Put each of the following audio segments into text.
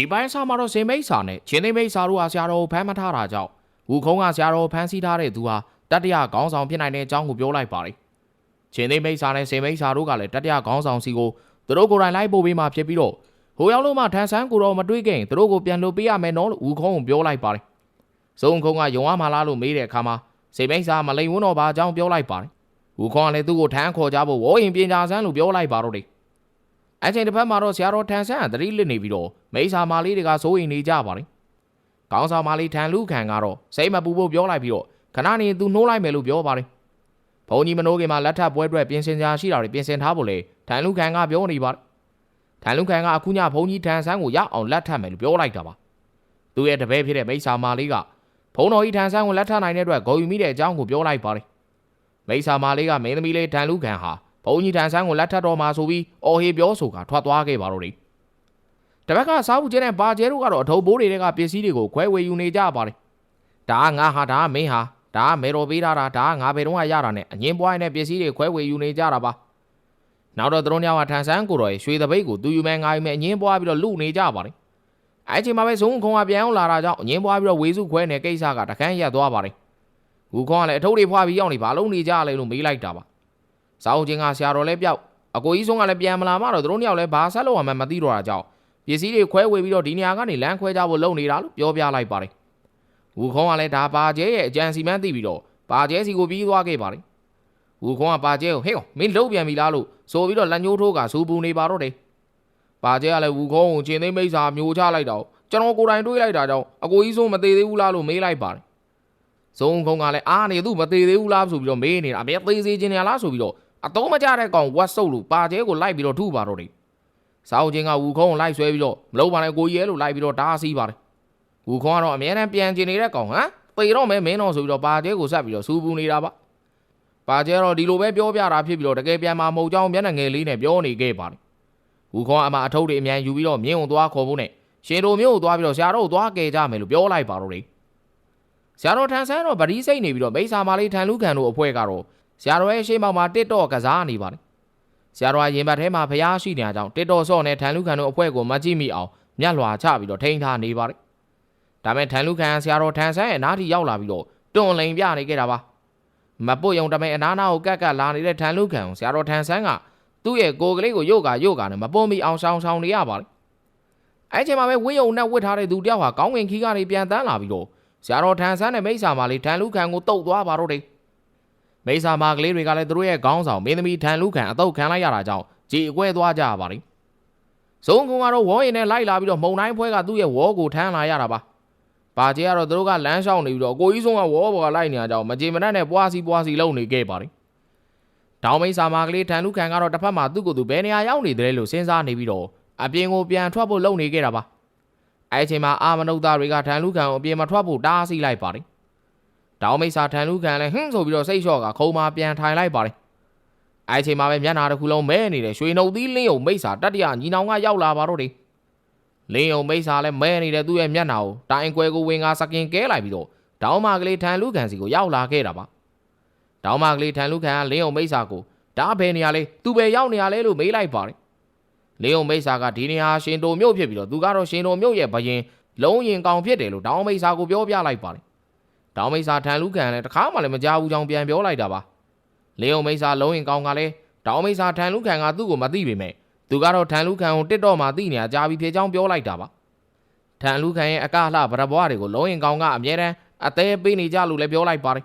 ဒီပိုင်းစာမှာတော့စင်မိတ်စာနဲ့ချင်းသိမိတ်စာတို့ဟာဆရာတော်ကိုဖမ်းမထားတာကြောင့်ဝူခုံးကဆရာတော်ကိုဖမ်းဆီးထားတဲ့သူဟာတတ္တရခေါင်းဆောင်ဖြစ်နိုင်တဲ့အကြောင်းကိုပြောလိုက်ပါတယ်။ချင်းသိမိတ်စာနဲ့စင်မိတ်စာတို့ကလည်းတတ္တရခေါင်းဆောင်စီကိုသူတို့ကိုယ်တိုင်လိုက်ပို့ပေးမှဖြစ်ပြီးတော့ဟိုရောက်လို့မှထန်ဆန်းကိုတော့မတွေးခင်သူတို့ကိုပြန်လုပ်ပေးရမယ်နော်လို့ဝူခုံးကိုပြောလိုက်ပါတယ်။စုံခုံးကယုံရမှာလားလို့မေးတဲ့အခါမှာစင်မိတ်စာမလိန်ဝန်းတော့ဘာအကြောင်းပြောလိုက်ပါတယ်။ဝူခုံးကလည်းသူ့ကိုထမ်းခေါ်ကြဖို့ဝေါ်ရင်ပြင်ကြဆန်းလို့ပြောလိုက်ပါတော့တယ်။ အချိန်တစ်ဖက်မှာတော့ဆရာတော်ထန်ဆန်းကသတိလစ်နေပြီးတော့မိစ္ဆာမာလေးတွေကစိုးရိမ်နေကြပါတယ်။ကောင်းဆောင်မာလေးထန်လူခံကတော့စိတ်မပူဖို့ပြောလိုက်ပြီးတော့ခဏနေသူနှိုးလိုက်မယ်လို့ပြောပါတယ်။ဘုံကြီးမနှိုးခင်မှာလက်ထပ်ပွဲအတွက်ပြင်ဆင်ကြရှိတာတွေပြင်ဆင်ထားဖို့လေထန်လူခံကပြောနေပါတယ်။ထန်လူခံကအခုညဘုံကြီးထန်ဆန်းကိုရအောင်လက်ထပ်မယ်လို့ပြောလိုက်တာပါ။သူ့ရဲ့တပည့်ဖြစ်တဲ့မိစ္ဆာမာလေးကဘုံတော်ကြီးထန်ဆန်းကိုလက်ထပ်နိုင်တဲ့အတွက်ဂုံယူမိတဲ့အကြောင်းကိုပြောလိုက်ပါတယ်။မိစ္ဆာမာလေးကမင်းသမီးလေးထန်လူခံဟာ ဘုံကြီးထန်ဆန်းကိုလက်ထပ်တော်မှာဆိုပြီးအော်ဟေပြောဆိုကထွက်သွားခဲ့ပါတော့တယ်။တပတ်ကစားဘူးကျဲနဲ့ပါကျဲတို့ကတော့အထုပ်ဘိုးတွေကပစ္စည်းတွေကိုခွဲဝေယူနေကြပါတယ်။ဒါကငါဟာဒါကမင်းဟာဒါကမေတော်ပေးထားတာဒါကငါဘယ်တော့မှရတာနဲ့အငင်းပွားနေတဲ့ပစ္စည်းတွေခွဲဝေယူနေကြတာပါ။နောက်တော့သူတို့ညောင်ကထန်ဆန်းကိုတော်ရဲ့ရွှေတပိတ်ကိုသူယူမဲငါယူမဲအငင်းပွားပြီးတော့လူနေကြပါတယ်။အဲအချိန်မှာပဲဇုံခုံကပြန်အောင်လာတာကြောင့်အငင်းပွားပြီးတော့ဝေစုခွဲနေကိစ္စကတခန်းရက်သွားပါတယ်။ဘူခွန်ကလည်းအထုပ်တွေဖွာပြီးရောက်နေဘာလုံးနေကြလဲလို့မေးလိုက်တာပါ။ စာအုပ်ချင်းကဆရာတော်လည်းပျောက်အကိုကြီးဆုံးကလည်းပြန်မလာမှတော့သူတို့နှစ်ယောက်လည်းဘာဆက်လို့မှမသိတော့တာကြောင့်ပစ္စည်းတွေခွဲဝေပြီးတော့ဒီနေရာကနေလမ်းခွဲကြဖို့လုပ်နေတာလို့ပြောပြလိုက်ပါတယ်ဝူခေါင်းကလည်းဒါပါကျဲရဲ့အကြံစီမန်းသိပြီးတော့ပါကျဲစီကိုပြီးသွားခဲ့ပါတယ်ဝူခေါင်းကပါကျဲကိုဟေ့ကောင်မင်းလှုပ်ပြန်ပြီလားလို့ဆိုပြီးတော့လက်ညှိုးထိုးကစူပူနေပါတော့တယ်ပါကျဲကလည်းဝူခေါင်းကိုချင်းသိမ်းမိတ်စာမျိုးချလိုက်တော့ကျွန်တော်ကိုယ်တိုင်တွေးလိုက်တာကြောင့်အကိုကြီးဆုံးမသေးသေးဘူးလားလို့မေးလိုက်ပါတယ်ဇုံခုံကလည်းအားနေသူမသေးသေးဘူးလားဆိုပြီးတော့မေးနေတာအမေသေးသေးချင်းနေလားဆိုပြီးတော့ အတုံးမကြတဲ့ကောင်ဝတ်ဆုပ်လို့ပါကျဲကိုလိုက်ပြီးတော့ထုပါတော့တယ်။စာအုပ်ချင်းကဝူခုံးကိုလိုက်ဆွဲပြီးတော့မလုပ်ပါနဲ့ကိုကြီးရဲလို့လိုက်ပြီးတော့ဓားစီးပါတယ်။ဝူခုံးကတော့အမြဲတမ်းပြန်ကျင်နေတဲ့ကောင်ဟမ်သေတော့မဲမင်းတော့ဆိုပြီးတော့ပါကျဲကိုဆက်ပြီးတော့စူပူနေတာပါ။ပါကျဲတော့ဒီလိုပဲပြောပြတာဖြစ်ပြီးတော့တကယ်ပြန်มาမဟုတ်ကြောင်းမျက်နှာငယ်လေးနဲ့ပြောနေခဲ့ပါတယ်။ဝူခုံးကအမအထုပ်တွေအမြန်ယူပြီးတော့မြင်းုံသွားခေါ်ဖို့နဲ့ရှင်တို့မျိုးကိုသွားပြီးတော့ဆရာတို့ကိုသွားကယ်ကြမယ်လို့ပြောလိုက်ပါတော့တယ်။ဆရာတော်ထန်ဆန်းတော့ဗတိစိတ်နေပြီးတော့မိစ္ဆာမာလေးထန်လူခံတို့အဖွဲ့ကတော့ ဆရာတော်ရဲ့ရှေ့မောက်မှာတစ်တော့ကစားနေပါတယ်။ဆရာတော်ကရင်ဘတ်ထဲမှာဖျားရှိနေတာကြောင့်တစ်တော့စော့နဲ့ထန်လူခံတို့အဖွဲ့ကိုမကြည့်မိအောင်မျက်လွှာချပြီးတော့ထိန်းထားနေပါတယ်။ဒါမဲ့ထန်လူခံကဆရာတော်ထန်ဆန်းရဲ့နားထိရောက်လာပြီးတော့တွန့်လိန်ပြနေခဲ့တာပါ။မပုတ်ယုံတမဲအနားနာကိုကက်ကက်လာနေတဲ့ထန်လူခံကိုဆရာတော်ထန်ဆန်းကသူ့ရဲ့ကိုယ်ကလေးကိုယုတ်ကယုတ်ကနဲ့မပွန်မီအောင်ဆောင်ဆောင်နေရပါတယ်။အဲချိန်မှာပဲဝင်းယုံနဲ့ဝစ်ထားတဲ့သူတယောက်ဟာကောင်းကင်ခီးကနေပြန်တန်းလာပြီးတော့ဆရာတော်ထန်ဆန်းနဲ့မိစ္ဆာမာလေးထန်လူခံကိုတုတ်သွားပါတော့တယ်။ မိစ္ဆာမာကလေးတွေကလည်းသူတို့ရဲ့ခေါင်းဆောင်မင်းသမီးထန်လူခံအတော့ခံလိုက်ရတာကြောင့်ကြည်အကွဲသွားကြပါလိမ့်။ဇုံကုံကတော့ဝေါ်ရင်နဲ့လိုက်လာပြီးတော့မုံတိုင်းဖွဲကသူ့ရဲ့ဝေါ်ကိုထမ်းလာရတာပါ။ပါကျဲကတော့သူတို့ကလမ်းလျှောက်နေပြီးတော့ကိုကြီးဆုံးကဝေါ်ဘော်ကလိုက်နေတာကြောင့်မကြေမနက်နဲ့ပွားစီပွားစီလုံနေခဲ့ပါလိမ့်။တောင်မိစ္ဆာမာကလေးထန်လူခံကတော့တစ်ဖက်မှာသူ့ကိုယ်သူဘယ်နေရာရောက်နေတယ်လို့စဉ်းစားနေပြီးတော့အပြင်ကိုပြန်ထွက်ဖို့လုပ်နေခဲ့တာပါ။အဲအချိန်မှာအာမနုဿတွေကထန်လူခံကိုအပြင်မှာထွက်ဖို့တားဆီးလိုက်ပါလိမ့်။ တောင်မိတ်စာထန်လူခံလည်းဟင်းဆိုပြီးတော့စိတ်လျှော့ကခုံမာပြန်ထိုင်လိုက်ပါတယ်။အဲအချိန်မှာပဲမျက်နာတစ်ခုလုံးမဲနေတဲ့ရွှေနှုတ်သီးလင်းယုံမိတ်စာတတ္တရညီနောင်ကရောက်လာပါတော့တယ်။လင်းယုံမိတ်စာလည်းမဲနေတဲ့သူ့ရဲ့မျက်နာကိုတိုင်ကွယ်ကိုဝင်ကစကင်ကဲလိုက်ပြီးတော့တောင်မကလေးထန်လူခံစီကိုရောက်လာခဲ့တာပါ။တောင်မကလေးထန်လူခံကလင်းယုံမိတ်စာကိုဒါဘယ်နေရာလဲသူပဲရောက်နေရလဲလို့မေးလိုက်ပါတယ်။လင်းယုံမိတ်စာကဒီနေရာရှင်တိုမြို့ဖြစ်ပြီးတော့သူကတော့ရှင်တိုမြို့ရဲ့ဘရင်လုံးရင်ကောင်ဖြစ်တယ်လို့တောင်မိတ်စာကိုပြောပြလိုက်ပါတယ်။ တောင်မိတ်စာထန်လူခံလည်းတခါမှလည်းမကြောက်ဘူးကြောင်ပြန်ပြောလိုက်တာပါလင်းုံမိတ်စာလုံးရင်ကောင်းကလည်းတောင်မိတ်စာထန်လူခံကသူ့ကိုမသိပေမဲ့သူကတော့ထန်လူခံကိုတစ်တော့မှသိနေရကြာပြီဖြစ်ကြောင်းပြောလိုက်တာပါထန်လူခံရဲ့အကလှဗရဘွားတွေကိုလုံးရင်ကောင်းကအမြဲတမ်းအသေးပေးနေကြလို့လည်းပြောလိုက်ပါတယ်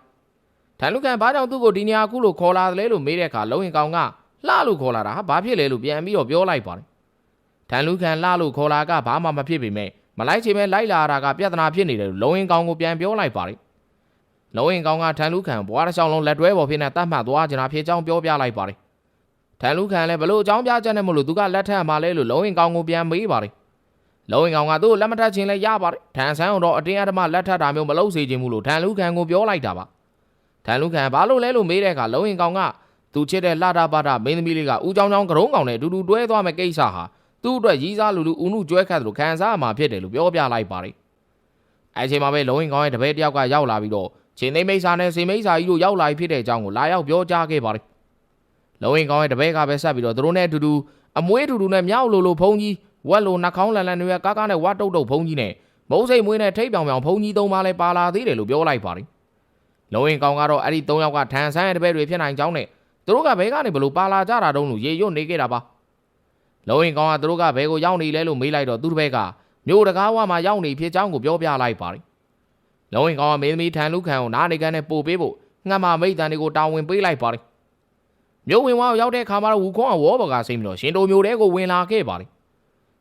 ထန်လူခံဘာကြောင့်သူ့ကိုဒီနေရာခုလိုခေါ်လာတယ်လဲလို့မေးတဲ့အခါလုံးရင်ကောင်းကလှလို့ခေါ်လာတာဟာဘာဖြစ်လဲလို့ပြန်ပြီးတော့ပြောလိုက်ပါတယ်ထန်လူခံလှလို့ခေါ်လာကဘာမှမဖြစ်ပေမဲ့မလိုက်ချင်ပဲလိုက်လာတာကပြဿနာဖြစ်နေတယ်လို့လုံရင်ကောင်ကိုပြန်ပြောလိုက်ပါတယ် လုံရင်ကောင်ကထန်လူခံဘွားတစ်ချောင်းလုံးလက်တွဲပေါ်ဖြစ်နေတတ်မှတ်သွားကြတာဖြစ်ကြောင်းပြောပြလိုက်ပါတယ်ထန်လူခံလည်းဘလို့အကြောင်းပြချက်နဲ့မလို့သူကလက်ထပ်မှလဲလို့လုံရင်ကောင်ကိုပြန်မေးပါတယ်လုံရင်ကောင်ကသူ့ကိုလက်မထပ်ခြင်းလဲရပါတယ်ထန်ဆန်းတော့အတင်းအဓမ္မလက်ထပ်တာမျိုးမလုပ်စေချင်ဘူးလို့ထန်လူခံကိုပြောလိုက်တာပါထန်လူခံဘာလို့လဲလို့မေးတဲ့အခါလုံရင်ကောင်ကသူချစ်တဲ့လှတာပါတာမင်းသမီးလေးကဦးချောင်းချောင်းကရုံးကောင်နဲ့အတူတူတွဲသွားမဲ့ကိစ္စဟာသူ့အတွက်ရီးစားလူလူဦးနုကျွဲခတ်တယ်လို့ခံစားရမှာဖြစ်တယ်လို့ပြောပြလိုက်ပါတယ်အဲအချိန်မှာပဲလုံရင်ကောင်ရဲ့တပည့်တယောက်ကရောက်လာပြီးတော့ ချင်းသိမ်းမိတ်ဆာနဲ့စင်မိတ်ဆာကြီးတို့ရောက်လာပြီးဖြစ်တဲ့အကြောင်းကိုလာရောက်ပြောကြားခဲ့ပါတယ်လုံရင်ကောင်ရဲ့တပည့်ကပဲဆက်ပြီးတော့သူတို့နဲ့အတူတူအမွေးအတူတူနဲ့မြောက်လိုလိုဖုံးကြီးဝက်လိုနှာခေါင်းလန်လန်တွေကားကားနဲ့ဝတ်တုတ်တုတ်ဖုံးကြီးနဲ့မုံစိတ်မွေးနဲ့ထိတ်ပြောင်ပြောင်ဖုံးကြီးသုံးပါလဲပါလာသေးတယ်လို့ပြောလိုက်ပါတယ်လုံရင်ကောင်ကတော့အဲ့ဒီ၃ယောက်ကထန်ဆန်းရဲ့တပည့်တွေဖြစ်နိုင်ကြောင်းနဲ့သူတို့ကဘဲကနေဘလို့ပါလာကြတာတုံးလို့ရေရွတ်နေခဲ့တာပါလုံရင်ကောင်ကသူတို့ကဘဲကိုရောက်နေလဲလို့မေးလိုက်တော့သူတစ်ဘက်ကမြို့တကားဝမှာရောက်နေဖြစ်ကြောင်းကိုပြောပြလိုက်ပါတယ် လုံရင်ကောင်ကမင်းသမီးထန်လူခံကိုနားနေကန်နဲ့ပို့ပေးဖို့ငှက်မမိတ်တန်တွေကိုတာဝန်ပေးလိုက်ပါတယ်မြို့ဝင်ဝါရောက်တဲ့အခါမှာတော့ဝူခွန်ကဝေါ်ဘကစိမ့်ပြီးတော့ရှင်တို့မျိုးတဲကိုဝင်လာခဲ့ပါတယ်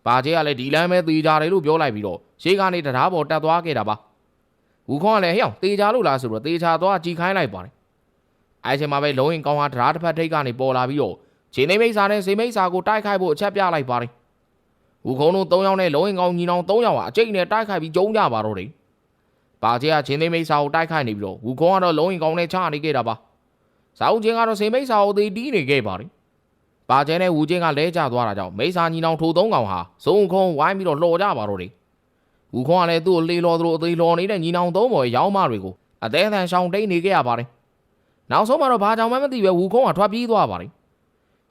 ပါကျေးကလည်းဒီလမ်းပဲသေးကြတယ်လို့ပြောလိုက်ပြီးတော့ရှေးကနေတရားပေါ်တက်သွားခဲ့တာပါဝူခွန်ကလည်းဟဲ့အောင်တေချာလို့လားဆိုတော့တေချာသွားကြည်ခိုင်းလိုက်ပါတယ်အဲအချိန်မှာပဲလုံရင်ကောင်ကတရားတစ်ဖက်ထိပ်ကနေပေါ်လာပြီးတော့ခြေနေမိတ်စာနဲ့စေမိတ်စာကိုတိုက်ခိုက်ဖို့အချက်ပြလိုက်ပါတယ်ဝူခုံတို့၃ယောက်နဲ့လုံရင်ကောင်ညီနောင်၃ယောက်ဟာအကျိတ်နဲ့တိုက်ခိုက်ပြီးကျုံကြပါတော့တယ် ပါကျေးကခြေနေမိတ်စာကိုတိုက်ခိုက်နေပြီးတော့ဝူခုံကတော့လုံရင်ကောင်နဲ့ချနေခဲ့တာပါဇာဦးချင်းကတော့စေမိတ်စာကိုသေးတီးနေခဲ့ပါတယ်ပါကျဲနဲ့ဝူချင်းကလဲကျသွားတာကြောင့်မိတ်စာညီနောင်ထိုသုံးကောင်ဟာဇုံခုံဝိုင်းပြီးတော့လှော်ကြပါတော့တယ်ဝူခွန်ကလည်းသူ့ကိုလေလော်သလိုအသေးလော်နေတဲ့ညီနောင်သုံးပေါ်ရောင်းမတွေကိုအသေးအသံရှောင်တိတ်နေခဲ့ရပါတယ်နောက်ဆုံးမှာတော့ဘာကြောင့်မှမသိပဲဝူခွန်ကထွက်ပြေးသွားပါတယ်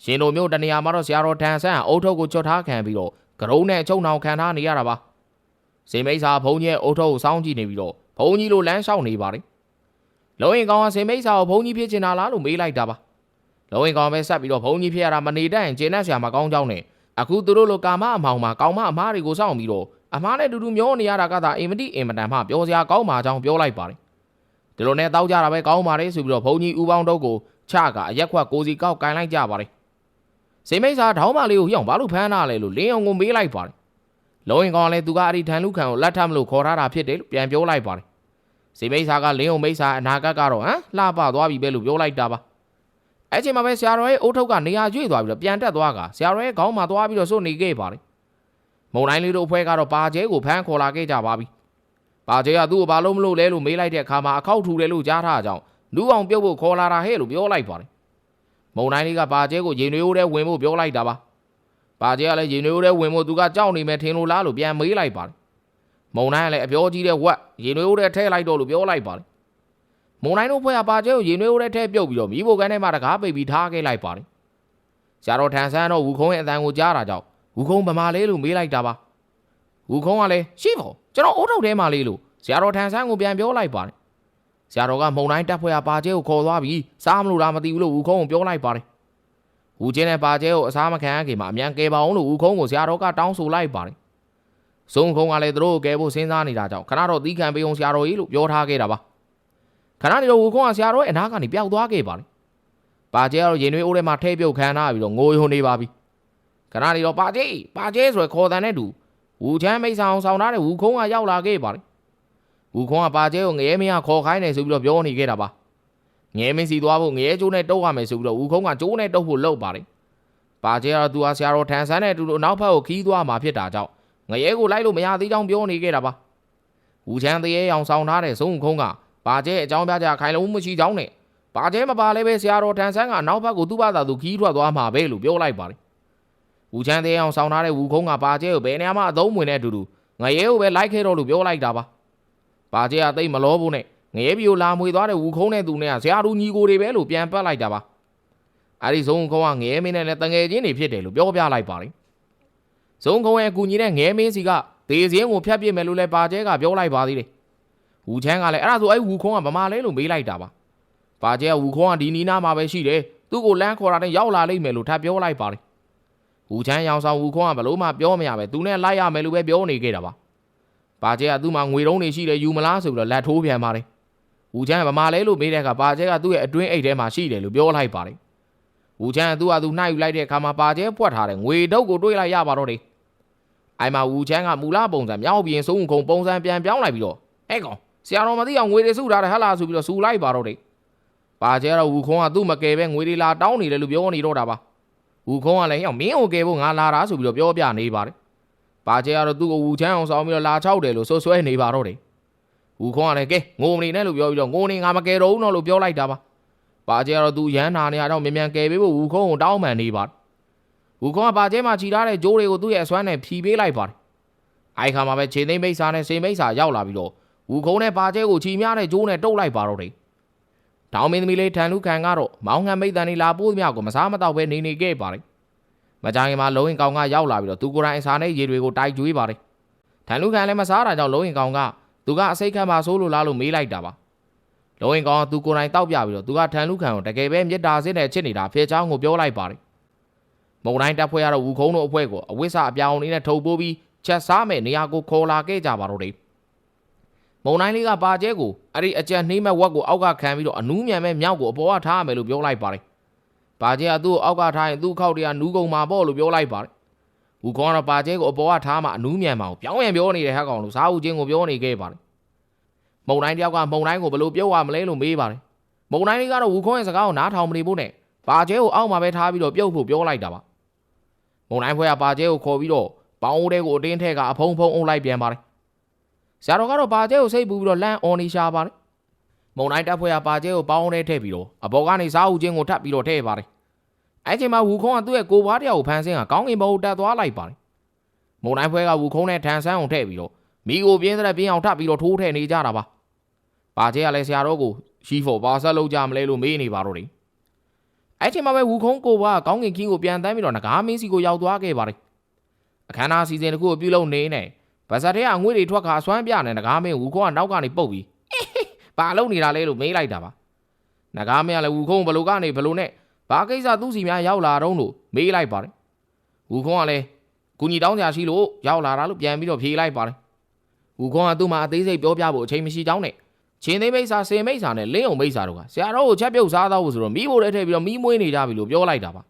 ရှင်တို့မျိုးတနေရာမှာတော့ဆရာတော်ထန်ဆန်းအုတ်ထုတ်ကိုချွတ်ထားခံပြီးတော့ကရုံးနဲ့အချုံနောင်ခံထားနေရတာပါစေမိတ်စာဘုံကြီးရဲ့အုတ်ထုတ်ကိုစောင်းကြည့်နေပြီးတော့ ဘုံကြီးလိုလမ်းလျှောက်နေပါတယ်လုံးရင်ကောင်ကစေမိတ်စာကိုဘုံကြီးဖြစ်ချင်တာလားလို့မေးလိုက်တာပါလုံးရင်ကောင်ပဲဆက်ပြီးတော့ဘုံကြီးဖြစ်ရတာမနေတတ်ရင်ကျင်းနဲ့ဆရာမကောင်းကြောင်းနဲ့အခုသူတို့လိုကာမအမောင်မှာကောင်းမအမားတွေကိုစောင့်ပြီးတော့အမားနဲ့တူတူမျောနေရတာကသာအင်မတိအင်မတန်မှပြောစရာကောင်းပါကြောင်းပြောလိုက်ပါတယ်ဒီလိုနဲ့တောက်ကြတာပဲကောင်းပါတယ်ဆိုပြီးတော့ဘုံကြီးဦးပေါင်းတုတ်ကိုချကအရက်ခွက်ကိုစီကောက်ကင်လိုက်ကြပါတယ်စေမိတ်စာထောင်းမလေးကိုဟျောင်းဘာလို့ဖမ်းတာလဲလို့လင်းအောင်ကိုမေးလိုက်ပါတယ် လုံးရင်ကောင်လည်းသူကအဲ့ဒီထန်လူခံကိုလက်ထပ်မလို့ခေါ်ထားတာဖြစ်တယ်လို့ပြန်ပြောလိုက်ပါတယ်စေမိတ်စာကလင်းအောင်မိတ်စာအနာဂတ်ကတော့ဟမ်လှပသွားပြီပဲလို့ပြောလိုက်တာပါအဲ့ချိန်မှာပဲဆရာတော်ရဲ့အုတ်ထုတ်ကနေရာရွေ့သွားပြီးတော့ပြန်တက်သွားကဆရာတော်ရဲ့ခေါင်းမှာသွားပြီးတော့စွတ်နေခဲ့ပါတယ်မုံတိုင်းလေးတို့အဖွဲ့ကတော့ပါကျဲကိုဖမ်းခေါ်လာခဲ့ကြပါပြီပါကျဲကသူ့ကိုဘာလို့မလုပ်လဲလို့မေးလိုက်တဲ့အခါမှာအခောက်ထူတယ်လို့ကြားထားကြအောင်လူအောင်ပြုတ်ဖို့ခေါ်လာတာဟဲ့လို့ပြောလိုက်ပါတယ်မုံတိုင်းလေးကပါကျဲကိုရေနွေးအိုးထဲဝင်ဖို့ပြောလိုက်တာပါ ပါကျဲကလည်းရေနွေးအိုးထဲဝင်ဖို့သူကကြောက်နေမယ်ထင်လို့လားလို့ပြန်မေးလိုက်ပါတယ်မုံတိုင်းကလည်းအပြောကြီးတဲ့ဝက်ရေနွေးအိုးထဲထည့်လိုက်တော့လို့ပြောလိုက်ပါတယ်မုံတိုင်းတို့ဖွဲ့ကပါကျဲကိုရေနွေးအိုးထဲထည့်ပြုတ်ပြီးတော့မိဖို့ကန်းထဲမှာတကားပိတ်ပြီးထားခဲ့လိုက်ပါတယ်ဆရာတော်ထန်ဆန်းတော့ဝူခုံးရဲ့အတန်ကိုကြားတာကြောင့်ဝူခုံးဗမာလေးလို့မေးလိုက်တာပါဝူခုံးကလည်းရှိဖို့ကျွန်တော်အိုးထုတ်ထဲမှာလေးလို့ဆရာတော်ထန်ဆန်းကိုပြန်ပြောလိုက်ပါတယ်ဆရာတော်ကမုံတိုင်းတက်ဖွဲ့ကပါကျဲကိုခေါ်သွားပြီးစားမလို့လားမသိဘူးလို့ဝူခုံးကိုပြောလိုက်ပါတယ် ဝူချင်းနဲ့ပါကျဲကိုအစားမခံရခင်မှာအမြန်ကဲပါအောင်လို့ဝူခုံးကိုဆရာတော်ကတောင်းဆိုလိုက်ပါတယ်ဇုံခုံးကလည်းသူတို့ကိုကဲဖို့စဉ်းစားနေတာကြောင့်ခဏတော့သီးခံပေးအောင်ဆရာတော်ကြီးလို့ပြောထားခဲ့တာပါခဏနေတော့ဝူခုံးကဆရာတော်ရဲ့အနာကနေပျောက်သွားခဲ့ပါတယ်ပါကျဲကတော့ရင်နွေးအိုးထဲမှာထဲပြုတ်ခံထားပြီးတော့ငိုယုံနေပါပြီခဏနေတော့ပါကျဲပါကျဲဆိုရယ်ခေါ်တန်တဲ့တူဝူချမ်းမိတ်ဆောင်ဆောင်ထားတဲ့ဝူခုံးကရောက်လာခဲ့ပါတယ်ဝူခုံးကပါကျဲကိုငရဲမင်းကခေါ်ခိုင်းတယ်ဆိုပြီးတော့ပြောနေခဲ့တာပါ ငရဲမင်းစီသွားဖို့ငရဲကျိုးနဲ့တုတ်ရမယ်ဆိုပြီးတော့ဝူခုံးကကျိုးနဲ့တုတ်ဖို့လုပ်ပါတယ်ပါကျဲကတော့သူဟာဆရာတော်ထန်ဆန်းနဲ့အတူတူနောက်ဖက်ကိုခီးသွားမှာဖြစ်တာကြောင့်ငရဲကိုလိုက်လို့မရသေးကြောင်းပြောနေခဲ့တာပါဝူချမ်းတရေအောင်ဆောင်ထားတဲ့ဇုံခုံးကပါကျဲအကြောင်းပြကြခိုင်လုံးမရှိကြောင်းနဲ့ပါကျဲမပါလဲပဲဆရာတော်ထန်ဆန်းကနောက်ဘက်ကိုသူ့ဘာသာသူခီးထွက်သွားမှာပဲလို့ပြောလိုက်ပါတယ်ဝူချမ်းသေးအောင်ဆောင်းထားတဲ့ဝူခုံးကပါကျဲကိုဘယ်နေရာမှအသုံးဝင်တဲ့အတူတူငရဲကိုပဲလိုက်ခဲ့တော့လို့ပြောလိုက်တာပါပါကျဲကသိမလောဘူးနဲ့ ငရဲပြိုလာမွေသွားတဲ့ဝူခုံးနဲ့သူနဲ့ကဆရာတော်ညီကိုတွေပဲလို့ပြန်ပတ်လိုက်တာပါအဲ့ဒီဇုံခုံးကငရဲမင်းနဲ့လည်းတငယ်ချင်းတွေဖြစ်တယ်လို့ပြောပြလိုက်ပါတယ်ဇုံခုံးရဲ့အကူညီတဲ့ငဲမင်းစီကဒေစင်းကိုဖျက်ပစ်မယ်လို့လည်းပါကျဲကပြောလိုက်ပါသေးတယ်ဝူချမ်းကလည်းအဲ့ဒါဆိုအဲ့ဝူခုံးကဗမာလဲလို့မေးလိုက်တာပါပါကျဲကဝူခုံးကဒီနီးနားမှာပဲရှိတယ်သူ့ကိုလမ်းခေါ်တာနဲ့ရောက်လာလိမ့်မယ်လို့ထပ်ပြောလိုက်ပါတယ်ဝူချမ်းရောင်ဆောင်ဝူခွန်းကဘလို့မှပြောမရပဲသူနဲ့လိုက်ရမယ်လို့ပဲပြောနေခဲ့တာပါ။ပါကျဲကသူ့မှာငွေတုံးတွေရှိတယ်ယူမလားဆိုပြီးတော့လက်ထိုးပြန်ပါတယ်။ ဝူချမ်းကဗမာလဲလို့မေးတဲ့အခါပါကျဲကသူ့ရဲ့အတွင်းအိတ်ထဲမှာရှိတယ်လို့ပြောလိုက်ပါတယ်။ဝူချမ်းကသူ့ဟာသူနှိုက်ယူလိုက်တဲ့အခါမှာပါကျဲပွက်ထားတဲ့ငွေတုပ်ကိုတွေးလိုက်ရပါတော့တယ်။အိုင်မာဝူချမ်းကမူလပုံစံမြောက်ပြင်ဆုံးခုံပုံစံပြန်ပြောင်းလိုက်ပြီးတော့ဟဲ့ကောင်ဆရာတော်မသိအောင်ငွေတွေစုထားတယ်ဟဟလားဆိုပြီးတော့စူလိုက်ပါတော့တယ်ပါကျဲတော့ဝူခုံးကသူ့မကယ်ပဲငွေတွေလာတောင်းနေတယ်လို့ပြောနေတော့တာပါဝူခုံးကလည်းဟောမင်းကိုကယ်ဖို့ငါလာတာဆိုပြီးတော့ပြောပြနေပါတယ်ပါကျဲကတော့သူ့ကိုဝူချမ်းအောင်ဆောင်ပြီးတော့လာချောက်တယ်လို့ဆွဆွဲနေပါတော့တယ် ဝူခုံးကလည်းကဲငိုမနေနဲ့လို့ပြောပြီးတော့ငိုနေငါမကယ်တော့ဘူးတော့လို့ပြောလိုက်တာပါပါကျဲကတော့သူရမ်းနာနေရတော့မြန်မြန်ကယ်ပေးဖို့ဝူခုံးကိုတောင်းပန်နေပါတယ်ဝူခေါကပါကျဲမှာခြိထားတဲ့ဂျိုးတွေကိုသူ့ရဲ့အစွမ်းနဲ့ဖြီးပေးလိုက်ပါတယ်။အိုက်ခါမှာပဲခြေသိမ်းမိတ်စာနဲ့စေမိတ်စာရောက်လာပြီးတော့ဝူခုံနဲ့ပါကျဲကိုခြိများတဲ့ဂျိုးနဲ့တုတ်လိုက်ပါတော့တယ်။တောင်မင်းသမီးလေးထန်လူခံကတော့မောင်းငံမိတ်တန်လေးလာပိုးသမျှကိုမစားမတော့ပဲနေနေခဲ့ပါတယ်။မကြခင်မှာလုံးရင်ကောင်ကရောက်လာပြီးတော့သူကိုယ်တိုင်အစာနဲ့ရေတွေကိုတိုက်ကျွေးပါတယ်။ထန်လူခံလည်းမစားတာကြောင့်လုံးရင်ကောင်က သူကအစိတ်ခံပါဆိုးလို့လားလို့မေးလိုက်တာပါ။လုံးရင်ကောင်ကသူကိုယ်တိုင်တောက်ပြပြီးတော့သူကထန်လူခံကိုတကယ်ပဲမြစ်တာစင်းနဲ့ချစ်နေတာဖေချောင်းကိုပြောလိုက်ပါတယ်မုံတိုင်းတပ်ဖွဲ့ရတော့ဝူခုံးတို့အဖွဲ့ကိုအဝိစာအပြောင်းအနေနဲ့ထုတ်ပိုးပြီးချက်စားမဲ့နေရာကိုခေါ်လာခဲ့ကြပါတော့တယ်မုံတိုင်းလေးကပါကျဲကိုအဲ့ဒီအကြံနှိမ့်မဲ့ဝက်ကိုအောက်ကခံပြီးတော့အနူးမြန်မဲ့မြောက်ကိုအပေါ်ကထားရမယ်လို့ပြောလိုက်ပါတယ်ပါကျဲကသူ့ကိုအောက်ကထားရင်သူ့ခောက်တရနူးကုန်မှာပေါ့လို့ပြောလိုက်ပါတယ် ဝူခုံးကတော့ပါကျဲကိုအပေါ်ကထားမှအနူးမြန်မှာကိုပြောင်းရင်ပြောနေတယ်ဟက်ကောင်လို့စားဦးချင်းကိုပြောနေခဲ့ပါတယ်မုံတိုင်းတယောက်ကမုံတိုင်းကိုဘယ်လိုပြောရမလဲလို့မေးပါတယ်မုံတိုင်းလေးကတော့ဝူခုံးရဲ့စကားကိုနားထောင်မနေဖို့နဲ့ပါကျဲကိုအောက်မှာပဲထားပြီးတော့ပြုတ်ဖို့ပြောလိုက်တာပါမုံတိုင်းဖွဲကပါကျဲကိုခေါ်ပြီးတော့ပေါင်းအိုးတဲ့ကိုအတင်းထက်ကအဖုံဖုံအုံလိုက်ပြန်ပါတယ်ဆရာတော်ကတော့ပါကျဲကိုစိတ်ပူပြီးတော့လမ်းအော်နေရှာပါတယ်မုံတိုင်းတက်ဖွဲကပါကျဲကိုပေါင်းအိုးတဲ့ထည့်ပြီးတော့အပေါ်ကနေစားဦးချင်းကိုထပ်ပြီးတော့ထည့်ပါတယ် အဲ့ချိန်မှာဝူခုံးကသူ့ရဲ့ကိုဘွားတယောက်ကိုဖမ်းဆင်းကကောင်းကင်ဘုံတက်သွားလိုက်ပါတယ်မုံတိုင်းဖွဲကဝူခုံးနဲ့ထန်ဆန်းအောင်ထည့်ပြီးတော့မိကိုပြင်းတဲ့ပြင်းအောင်ထပ်ပြီးတော့ထိုးထည့်နေကြတာပါပါကျဲကလည်းဆရာတော်ကိုရှီဖို့ပါဆက်လုပ်ကြမလဲလို့မေးနေပါတော့တယ်အဲ့ချိန်မှာပဲဝူခုံးကိုဘကကောင်းကင်ခင်းကိုပြန်တန်းပြီးတော့ငကားမင်းစီကိုရောက်သွားခဲ့ပါတယ်အခမ်းအနားစီစဉ်တစ်ခုကိုပြုလုပ်နေနေဗဇက်ထဲကအငွေတွေထွက်ခါအစွမ်းပြနေငကားမင်းဝူခုံးကနောက်ကနေပုတ်ပြီးဘာလုပ်နေတာလဲလို့မေးလိုက်တာပါငကားမင်းကလည်းဝူခုံးဘလို့ကနေဘလို့နဲ့ ဘာကိစ္စသူ့စီများရောက်လာတော့လို့မေးလိုက်ပါတယ်ဝူခုံးကလည်းကူညီတောင်းကြရှိလို့ရောက်လာတာလို့ပြန်ပြီးတော့ဖြေလိုက်ပါတယ်ဝူခုံးကသူ့မှာအသေးစိတ်ပြောပြဖို့အချိန်မရှိကြောင်းနဲ့ချင်းသိမ်းမိတ်စာစေမိတ်စာနဲ့လင်းုံမိတ်စာတို့ကဆရာတော်ကိုချက်ပြုတ်စားတော့ဖို့ဆိုတော့မိဖို့လည်းထည့်ပြီးတော့မိမွေးနေကြပြီလို့ပြောလိုက်တာပါ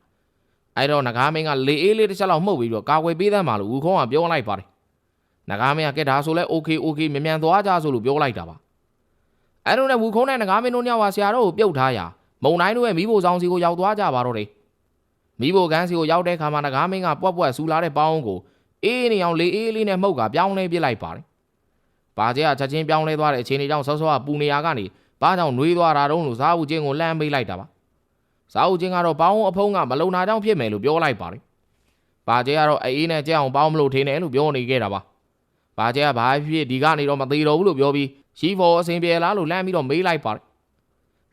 အဲ့တော့နဂါမင်းကလေအေးလေးတစ်ချက်လောက်မှုတ်ပြီးတော့ကာကွယ်ပေးသမ်းပါလို့ဦးခေါင်းကပြောလိုက်ပါတယ်နဂါမင်းကကဲဒါဆိုလဲ okay okay မြန်မြန်သွားကြဆိုလို့ပြောလိုက်တာပါအဲ့တော့နဲ့ဝူခုံးနဲ့နဂါမင်းတို့ညောင်ပါဆရာတော်ကိုပြုတ်ထားရာ မုံတိုင်းတို့ရဲ့မိဖို့ဆောင်စီကိုရောက်သွားကြပါတော့တယ်မိဖို့ကန်းစီကိုရောက်တဲ့ခါမှာနဂါမင်းကပွက်ပွက်ဆူလာတဲ့ပေါင်းကိုအေးနေအောင်လေအေးလေးနဲ့မှုတ်ကပြောင်းလဲပြစ်လိုက်ပါတယ်။ဘာကျဲကချက်ချင်းပြောင်းလဲသွားတဲ့အချိန်လေးကြောင့်ဆော့ဆော့ကပူနေရကနေဘာကြောင့်နှွေးသွားတာတုံးလို့ဇာအူချင်းကိုလှမ်းပေးလိုက်တာပါ။ဇာအူချင်းကတော့ပေါင်းအဖုံးကမလုံနာကြောင့်ဖြစ်မယ်လို့ပြောလိုက်ပါတယ်။ဘာကျဲကတော့အေးနဲ့ကြက်အောင်ပေါင်းမလို့ထင်းတယ်လို့ပြောနေခဲ့တာပါ။ဘာကျဲကဘာဖြစ်ဒီကနေတော့မသေးတော့ဘူးလို့ပြောပြီးရှီဖော်အစဉ်ပြေလားလို့လှမ်းပြီးတော့မေးလိုက်ပါတယ်။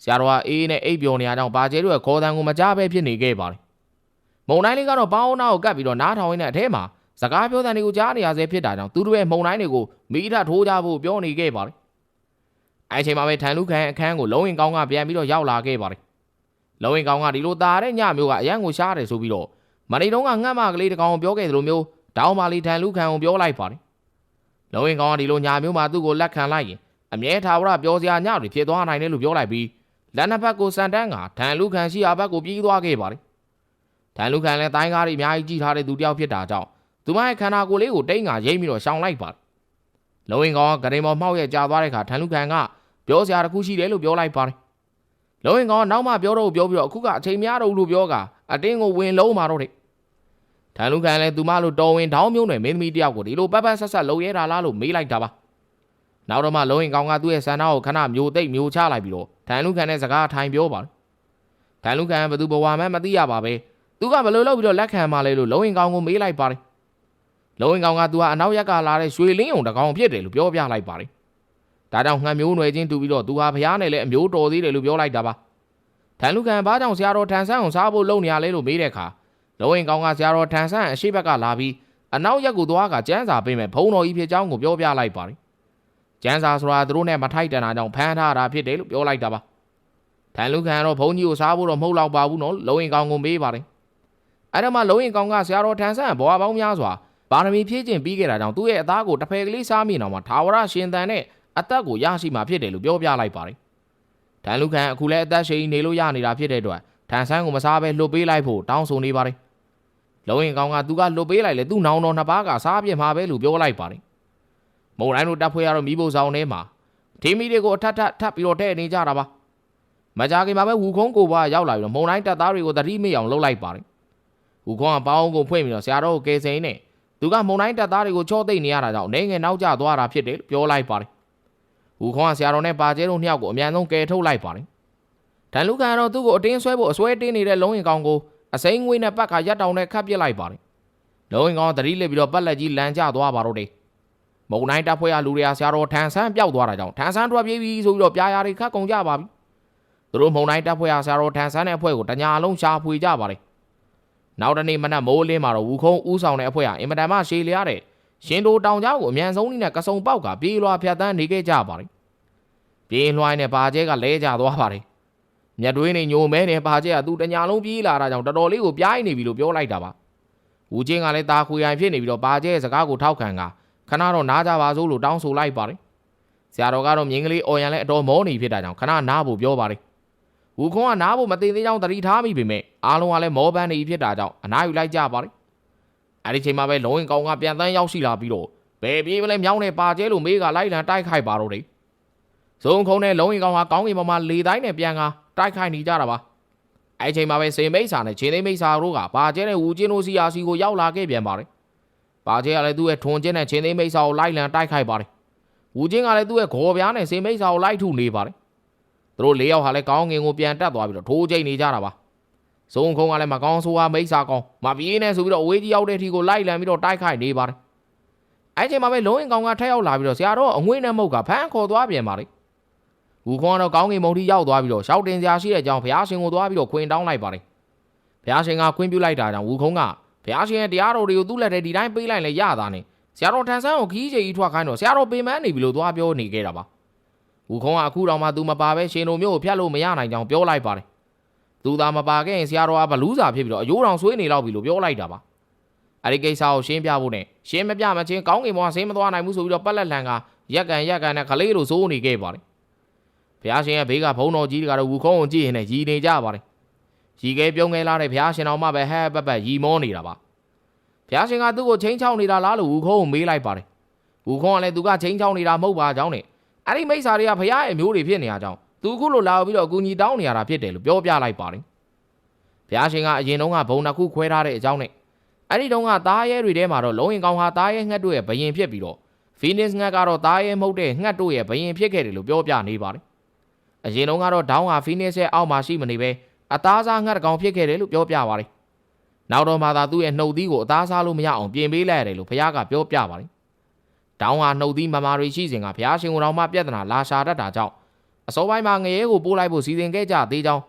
ဆရာတော်ကအေးနဲ့အိပ်ပျော်နေရကြောင်းဘာကျဲတို့ရဲ့ခေါ်တန်ကိုမကြားပဲဖြစ်နေခဲ့ပါတယ်။မုံတိုင်းလေးကတော့ပေါင်းနာကိုကပ်ပြီးတော့နားထောင်ရင်းနဲ့အထဲမှာစကားပြောတဲ့တွေကိုကြားနေရဆဲဖြစ်တာကြောင့်သူတို့ရဲ့မုံတိုင်းတွေကိုမိထထိုးကြဖို့ပြောနေခဲ့ပါတယ်။အဲအချိန်မှာပဲထန်လူခန်အခန်းကိုလုံးဝင်ကောင်းကပြန်ပြီးတော့ရောက်လာခဲ့ပါတယ်။လုံးဝင်ကောင်းကဒီလိုတာတဲ့ညမျိုးကအရန်ကိုရှားတယ်ဆိုပြီးတော့မနေ့တုန်းကငှက်မကလေးတကောင်ကိုပြောခဲ့သလိုမျိုးတောင်းပါလီထန်လူခန်ကိုပြောလိုက်ပါတယ်။လုံးဝင်ကောင်းကဒီလိုညမျိုးမှာသူ့ကိုလက်ခံလိုက်ရင်အမြဲထာဝရပြောစရာညတွေဖြစ်သွားနိုင်တယ်လို့ပြောလိုက်ပြီး လက်နှစ်ဖက်ကိုစန်တန်းကထန်လူခန်ရှိရာဘက်ကိုပြေးသွားခဲ့ပါတယ်။ထန်လူခန်လည်းတိုင်းကားတွေအများကြီးကြီးထားတဲ့သူတစ်ယောက်ဖြစ်တာကြောင့်သူမရဲ့ခန္ဓာကိုယ်လေးကိုတိတ်ငါရိမ့်ပြီးတော့ရှောင်လိုက်ပါတယ်။လုံဝင်ကောင်ကဂရင်မော်မှောက်ရဲ့ကြာသွားတဲ့အခါထန်လူခန်ကပြောစရာတစ်ခုရှိတယ်လို့ပြောလိုက်ပါတယ်။လုံဝင်ကောင်ကနောက်မှပြောတော့ပြောပြီးတော့အခုကအချိန်များတော့လို့ပြောကအတင်းကိုဝင်လုံးมาတော့တဲ့။ထန်လူခန်လည်းသူမလိုတော်ဝင်တောင်းမျိုးနဲ့မင်းသမီးတယောက်ကိုဒီလိုပတ်ပတ်ဆက်ဆက်လုံရဲတာလားလို့မေးလိုက်တာပါ။ နောက်တော့မှလုံဝင်ကောင်ကသူ့ရဲ့ဆန္ဒကိုခဏမျိုးသိမ့်မျိုးချလိုက်ပြီးတော့ထန်လူခန်နဲ့စကားထိုင်ပြောပါတယ်။ထန်လူခန်ဘသူဘဝမှမသိရပါပဲ။သူကဘယ်လိုလုပ်ပြီးတော့လက်ခံမှလဲလို့လုံဝင်ကောင်ကိုမေးလိုက်ပါတယ်လုံဝင်ကောင်ကသူဟာအနောက်ရက်ကလာတဲ့ရွှေလင်းုံတကောင်ဖြစ်တယ်လို့ပြောပြလိုက်ပါတယ်။ဒါကြောင့်ငှက်မျိုးနွယ်ချင်းတူပြီးတော့သူဟာဖျားနဲ့လည်းအမျိုးတော်သေးတယ်လို့ပြောလိုက်တာပါ။ထန်လူကန်ဘာကြောင့်ဆရာတော်ထန်ဆန်းအောင်စားဖို့လုပ်နေရလဲလို့မေးတဲ့အခါလုံဝင်ကောင်ကဆရာတော်ထန်ဆန်းအရှိဘက်ကလာပြီးအနောက်ရက်ကိုသွားကကျန်းစာပေးမယ်ဘုံတော်ကြီးဖြစ်ကြောင်းကိုပြောပြလိုက်ပါတယ်။ ကျန်းစာဆိုတာသူတို့နဲ့မထိုက်တန်တာကြောင့်ဖမ်းထားတာဖြစ်တယ်လို့ပြောလိုက်တာပါ။ထန်လူကန်ကတော့ဘုံကြီးကိုစားဖို့တော့မဟုတ်တော့ပါဘူးနော်လုံဝင်ကောင်ကိုမေးပါတယ်။အဲ့ဒါမှလုံဝင်ကောင်ကဆရာတော်ထန်ဆန်းဘွားပေါင်းများစွာပါရမီဖြည့်ကျင့်ပြီးခဲ့တာကြောင့်သူ့ရဲ့အသားကိုတစ်ဖယ်ကလေးစားမိအောင်မှာထာဝရရှင်သန်တဲ့အသက်ကိုရရှိမှာဖြစ်တယ်လို့ပြောပြလိုက်ပါတယ်။ထန်လူခန်အခုလည်းအသက်ရှင်နေလို့ရနေတာဖြစ်တဲ့အတွက်ထန်ဆန်းကိုမစားဘဲလှုပ်ပေးလိုက်ဖို့တောင်းဆိုနေပါတယ်။လုံးရင်ကောင်ကသူကလွတ်ပေးလိုက်လေသူ့နောင်တော်နှစ်ပါးကစားပြစ်မှာပဲလို့ပြောလိုက်ပါတယ် မုံတိုင်းတို့တပ်ဖွဲ့ရတော့မိဖို့ဆောင်ထဲမှာထင်းမီတွေကိုအထက်ထပ်ထပ်ပြီးတော့တဲ့နေကြတာပါမကြခင်မှာပဲဝူခုံးကိုဘွားရောက်လာပြီးတော့မုံတိုင်းတပ်သားတွေကိုတတိမေ့အောင်လှုပ်လိုက်ပါတယ်ဝူခုံးကပေါင်းကိုဖွင့်ပြီးတော့ဆရာတော်ကိုကယ်ဆယ်နေသူကမုံတိုင်းတပ်သားတွေကိုချော့သိမ့်နေရတာကြောင့်နေငယ်နောက်ကျသွားတာဖြစ်တယ်လို့ပြောလိုက်ပါတယ်ဝူခုံးကဆရာတော်နဲ့ပါကျဲတို့နှစ်ယောက်ကိုအမြန်ဆုံးကယ်ထုတ်လိုက်ပါတယ်တန်လူကန်ကတော့သူ့ကိုအတင်းဆွဲဖို့အဆွဲတင်းနေတဲ့လုံးရင်ကောင်ကိုအစိမ်းငွေနဲ့ပတ်ခါရက်တောင်နဲ့ခတ်ပစ်လိုက်ပါတယ်လုံးရင်ကောင်ကတတိလစ်ပြီးတော့ပတ်လက်ကြီးလမ်းကျသွားပါတော့တယ် မုံတိုင်းတပ်ဖွဲ့ရလူတွေကဆရာတော်ထန်ဆန်းပျောက်သွားတာကြောင့်ထန်ဆန်းထွက်ပြေးပြီဆိုပြီးတော့ပြာယာတွေခတ်ကုန်ကြပါပြီသူတို့မုံတိုင်းတပ်ဖွဲ့ရဆရာတော်ထန်ဆန်းတဲ့အဖွဲ့ကိုတညာလုံးရှာဖွေကြပါတယ်နောက်တနေ့မနက်မိုးလင်းမှာတော့ဝူခုံးဦးဆောင်တဲ့အဖွဲ့ဟာအင်မတန်မှရှေးလျားတဲ့ရှင်တို့တောင်ကြားကိုအမြန်ဆုံးနည်းနဲ့ကစုံပေါက်ကပြေးလွှာဖြတ်တန်းနေခဲ့ကြပါတယ်ပြေးလွှိုင်းနဲ့ပါကျဲကလဲကျသွားပါတယ်မြတ်တွင်းနေညိုမဲနဲ့ပါကျဲကသူတညာလုံးပြေးလာတာကြောင့်တော်တော်လေးကိုပြိုင်းနေပြီလို့ပြောလိုက်တာပါဝူချင်းကလည်းตาခွေရိုင်ဖြစ်နေပြီးတော့ပါကျဲရဲ့စကားကိုထောက်ခံက ခဏတော့နားကြပါစို့လို့တောင်းဆိုလိုက်ပါတယ်ဆရာတော်ကတော့မြင်းကလေးအော်ရန်လည်းအတော်မောနေဖြစ်တာကြောင့်ခဏနားဖို့ပြောပါတယ်ဝူခွန်ကနားဖို့မသိသေးကြောင်းသတိထားမိပေမဲ့အားလုံးကလည်းမောပန်းနေဖြစ်တာကြောင့်အနားယူလိုက်ကြပါတယ်အဲ့ဒီချိန်မှာပဲလုံးရင်ကောင်ကပြန်တန်းရောက်ရှိလာပြီးတော့ဘယ်ပြေးမလဲမြောင်းနဲ့ပါကျဲလို့မေးကလိုက်လံတိုက်ခိုက်ပါတော့တယ်ဇုံခုံနဲ့လုံးရင်ကောင်ကကောင်းကင်ပေါ်မှာလေတိုင်းနဲ့ပြန်ကတိုက်ခိုက်နေကြတာပါအဲ့ဒီချိန်မှာပဲစေမိတ်စာနဲ့ခြေသိမ်းမိတ်စာတို့ကပါကျဲနဲ့ဝူချင်းတို့စီယာစီကိုရောက်လာခဲ့ပြန်ပါတယ် ပါကျဲကလည်းသူ့ရဲ့ထွန်ကျင်းနဲ့ခြေသိမ်းမိတ်စာကိုလိုက်လံတိုက်ခိုက်ပါတယ်ဝူချင်းကလည်းသူ့ရဲ့ခေါ်ပြားနဲ့စေမိတ်စာကိုလိုက်ထုနေပါတယ်သူတို့၄ယောက်ဟာလည်းကောင်းငင်ကိုပြန်တက်သွားပြီးတော့ထိုးကျိတ်နေကြတာပါဇုံခုံကလည်းမကောင်းဆိုးဟာမိတ်စာကောင်းမပြေးနဲ့ဆိုပြီးတော့အဝေးကြီးရောက်တဲ့အထိကိုလိုက်လံပြီးတော့တိုက်ခိုက်နေပါတယ်အဲ့ချိန်မှာပဲလုံးရင်ကောင်ကထက်ရောက်လာပြီးတော့ဆရာတော်အငွေ့နဲ့မုတ်ကဖမ်းခေါ်သွားပြန်ပါတယ်ဝူခွန်ကတော့ကောင်းကင်မုံထိရောက်သွားပြီးတော့ရှောက်တင်စရာရှိတဲ့အကြောင်းဘုရားရှင်ကိုသွားပြီးတော့ခွင်တောင်းလိုက်ပါတယ်ဘုရားရှင်ကခွင့်ပြုလိုက်တာကြောင့်ဝူခုံက ဘုရားရှင်ရဲ့တရားတော်တွေကိုသူ့လက်ထဲဒီတိုင်းပေးလိုက်လဲရတာနဲ့ဆရာတော်ထန်ဆန်းကိုခီးချေကြီးထွက်ခိုင်းတော့ဆရာတော်ပင်မနေပြီလို့သွားပြောနေခဲ့တာပါဝူခုံကအခုတော့မှသူမပါပဲရှင်တို့မျိုးကိုဖျက်လို့မရနိုင်ကြောင်းပြောလိုက်ပါတယ်သူသာမပါခဲ့ရင်ဆရာတော်ကဘလူးစာဖြစ်ပြီးတော့အယိုးတော်ဆွေးနေလောက်ပြီလို့ပြောလိုက်တာပါအဲ့ဒီကိစ္စကိုရှင်းပြဖို့နဲ့ရှင်းမပြမချင်းကောင်းကင်ဘဝဆင်းမသွားနိုင်ဘူးဆိုပြီးတော့ပက်လက်လန်ကရက်ကန်ရက်ကန်နဲ့ခလေးလိုစိုးနေခဲ့ပါတယ်ဘုရားရှင်ရဲ့ဘေးကဘုံတော်ကြီးကတော့ဝူခုံးကိုကြည့်ရင်လည်းရည်နေကြပါတယ် ရီခဲပြုံးခဲလာတဲ့ဘုရားရှင်တော်မှပဲဟဲ့ပက်ပက်ရီမောနေတာပါဘုရားရှင်ကသူ့ကိုချင်းချောင်းနေတာလားလို့ဝူခုံးကိုမေးလိုက်ပါတယ်ဝူခုံးကလည်းသူကချင်းချောင်းနေတာမဟုတ်ပါကြောင်းနဲ့အဲ့ဒီမိစ္ဆာတွေကဘုရားရဲ့မျိုးတွေဖြစ်နေရကြောင်းသူခုလိုလာပြီးတော့အကူကြီးတောင်းနေရတာဖြစ်တယ်လို့ပြောပြလိုက်ပါတယ်ဘုရားရှင်ကအရင်တုန်းကဘုံတစ်ခုခွဲထားတဲ့အကြောင်းနဲ့အဲ့ဒီတုန်းကသားရဲတွေထဲမှာတော့လုံးရင်ကောင်ဟာသားရဲငှက်တို့ရဲ့ဘယင်ဖြစ်ပြီးတော့ဖီနစ်ငှက်ကတော့သားရဲမဟုတ်တဲ့ငှက်တို့ရဲ့ဘယင်ဖြစ်ခဲ့တယ်လို့ပြောပြနေပါတယ်အရင်တုန်းကတော့ဒေါင်းဟာဖီနစ်ရဲ့အောက်မှာရှိမနေပဲ အသားစားငှက်တစ်ကောင်ဖြစ်ခဲ့တယ်လို့ပြောပြပါတယ်နောက်တော့မှသာသူ့ရဲ့နှုတ်သီးကိုအသားစားလို့မရအောင်ပြင်ပေးလိုက်ရတယ်လို့ဘုရားကပြောပြပါတယ်ဒေါင်းဟာနှုတ်သီးမမာတွေရှိစဉ်ကဘုရားရှင်ကိုယ်တော်မှပြဿနာလာရှာတတ်တာကြောင့်အစောပိုင်းမှာငရဲကိုပို့လိုက်ဖို့စီစဉ်ခဲ့ကြသေးကြောင်း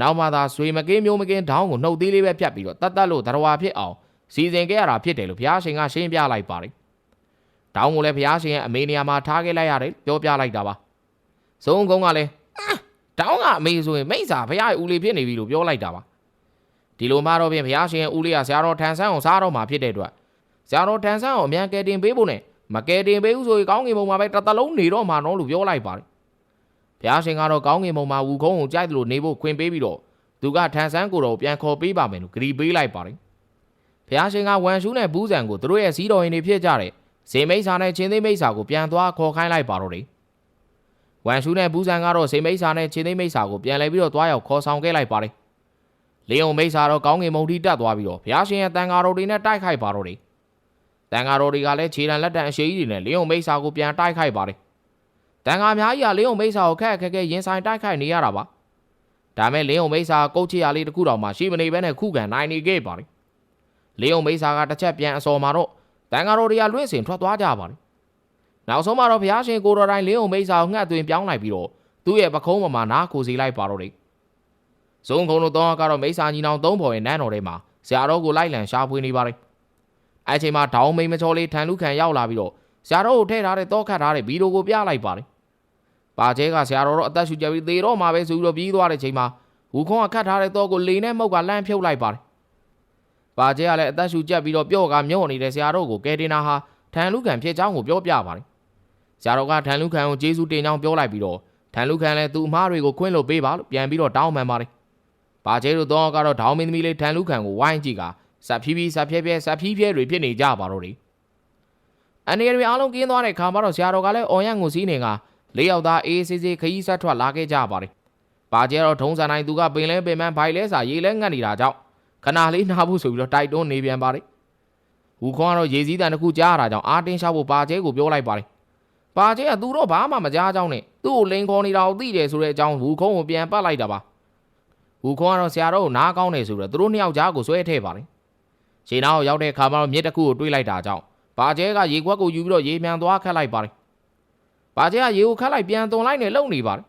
နောက်မှသာဆွေမကင်းမျိုးမကင်းဒေါင်းကိုနှုတ်သေးလေးပဲဖြတ်ပြီးတော့တတ်တတ်လို့တရဝါဖြစ်အောင်စီစဉ်ခဲ့ရတာဖြစ်တယ်လို့ဘုရားရှင်ကရှင်းပြလိုက်ပါတယ်။တောင်းကိုလည်းဘုရားရှင်ရဲ့အမေနေရာမှာထားခဲ့လိုက်ရတယ်ပြောပြလိုက်တာပါ။ဇုံကုန်းကလည်း တောင်းကအမေဆိုရင်မိစ္ဆာဘုရားရဲ့ဦးလေးဖြစ်နေပြီလို့ပြောလိုက်တာပါ။ဒီလိုမှတော့ပြင်ဘုရားရှင်ရဲ့ဦးလေးကဆရာတော်ထန်ဆန်းကိုစားတော့မှာဖြစ်တဲ့အတွက်ဆရာတော်ထန်ဆန်းကိုအမြန်ကယ်တင်ပေးဖို့နဲ့မကယ်တင်ပေးဘူးဆိုရင်ကောင်းကင်ဘုံမှာပဲတစ်သလုံးနေတော့မှာနော်လို့ပြောလိုက်ပါတယ်။ဘုရားရှင်ကတော့ကောင်းကင်ဘုံမှာဝူခုံးကိုကြိုက်တယ်လို့နေဖို့ခွင့်ပေးပြီးတော့သူကထန်ဆန်းကိုတော့ပြန်ခေါ်ပေးပါမယ်လို့ဂရီပေးလိုက်ပါတယ်။ဖျားရှင်ကဝမ်ရှူးနဲ့ဘူးဆန်ကိုသူတို့ရဲ့စီးတော်ရင်တွေဖြစ်ကြတဲ့ဇေမိတ်စာနဲ့ချင်းသိမိတ်စာကိုပြန်သွားခေါ်ခိုင်းလိုက်ပါတော့တယ်။ ဝမ်ရှူးနဲ့ဘူးဆန်ကတော့ဇေမိတ်စာနဲ့ချင်းသိမိတ်စာကိုပြန်လဲပြီးတော့သွားရောက်ခေါ်ဆောင်ခဲ့လိုက်ပါတယ်။လင်းုံမိတ်စာတော့ကောင်းကင်မုံတီတက်သွားပြီးတော့ဖျားရှင်ရဲ့တန်ဃာတော်တွေနဲ့တိုက်ခိုက်ပါတော့တယ်။တန်ဃာတော်တွေကလည်းခြေတံလက်တံအရှိကြီးတွေနဲ့လင်းုံမိတ်စာကိုပြန်တိုက်ခိုက်ပါတယ်။တန်ဃာအများကြီးကလင်းုံမိတ်စာကိုခက်ခက်ခဲရင်ဆိုင်တိုက်ခိုက်နေရတာပါ။ဒါမဲ့လင်းုံမိတ်စာကုတ်ချီရလေးတစ်ခုတောင်မှရှိမနေဘဲနဲ့ခုခံနိုင်နေခဲ့ပါတယ်လေးအောင်မိစာကတစ်ချက်ပြန်အစော်မှာတော့တန်ဃာတော်တွေကလွင့်စင်ထွက်သွားကြပါတယ် နောက်ဆုံးမှာတော့ဘုရားရှင်ကိုတော်တိုင်းလေးအောင်မိစာကိုငှက်သွင်းပြောင်းလိုက်ပြီးတော့သူ့ရဲ့ပခုံးပေါ်မှာနားကိုစီလိုက်ပါတော့တယ်ဇုံခုံတို့တော့ကတော့မိစာညီနောင်သုံးဖော်ရဲ့နန်းတော်ထဲမှာဆရာတော်ကိုလိုက်လံရှာဖွေနေပါတယ်အဲ့ချိန်မှာဒေါင်းမိန်မချောလေးထန်လူခံရောက်လာပြီးတော့ဆရာတော်ကိုထည့်ထားတဲ့တောခတ်ထားတဲ့ဗီဒီယိုကိုပြလိုက်ပါတယ်ပါကျဲကဆရာတော်တော့အသက်ရှူကြပြီးသေတော့မှာပဲဆိုပြီးတော့ပြီးသွားတဲ့ချိန်မှာဝူခွန်ကခတ်ထားတဲ့တောကိုလေနဲ့မှုတ်ကလမ်းဖြုတ်လိုက်ပါတယ်။ပါကျဲကလည်းအသက်ရှူကြက်ပြီးတော့ပြော့ကမျော့နေတဲ့ဆရာတော်ကိုကဲတင်နာဟာထန်လူခံဖြစ်ကြောင်းကိုပြောပြပါတယ်။ ဆရာတော်ကထန်လူခံကိုကျေးဇူးတင်ကြောင်းပြောလိုက်ပြီးတော့ထန်လူခံလည်းသူ့အမားတွေကိုခွင့်လို့ပေးပါလို့ပြန်ပြီးတော့တောင်းပန်ပါတယ်။ပါကျဲတို့တော့ကတော့ဒေါင်းမင်းသမီးလေးထန်လူခံကိုဝိုင်းကြည့်ကဇက်ဖြီးဖြီးဇက်ဖြဲဖြဲဇက်ဖြီးဖြဲတွေဖြစ်နေကြပါတော့တယ်အနေရီအားလုံးကင်းသွားတဲ့ခါမှာတော့ဆရာတော်ကလည်းအော်ရန်ကိုစီးနေကလေးယောက်သားအေးအေးဆေးဆေးခရီးဆက်ထွက်လာခဲ့ကြပါတယ်ပါကျဲတော့ထုံးစံတိုင်းသူကပင်လဲပင်မန်းဘိုင်လဲစာရေးလဲငတ်နေတာကြောင့်ခဏလေးနားဖို့ဆိုပြီးတော့တိုက်တွန်းနေပြန်ပါတယ်ဟူခွန်ကတော့ရေစည်းတန်တစ်ခုကြားရတာကြောင့်အာတင်းရှောက်ဖို့ပါကျဲကိုပြောလိုက်ပါတယ် ပါကျဲကသူတော့ဘာမှမကြားကြောင်းနဲ့သူ့ကိုလိန်ခေါ်နေတာကိုသိတယ်ဆိုတဲ့အကြောင်းဟူခွန်ကိုပြန်ပတ်လိုက်တာပါဟူခွန်ကတော့ဆရာတော်ကိုနားကောင်းတယ်ဆိုတော့သူတို့နှစ်ယောက်ကြားကိုဆွဲထည့်ပါတယ်ခြေနာကိုရောက်တဲ့ခါမှာတော့မြစ်တစ်ခုကိုတွေးလိုက်တာကြောင့်ပါကျဲကရေခွက်ကိုယူပြီးတော့ရေမြန်သွားခတ်လိုက်ပါတယ်ပါကျဲကရေကိုခတ်လိုက်ပြန်သွန်လိုက်နဲ့လုံနေပါတယ်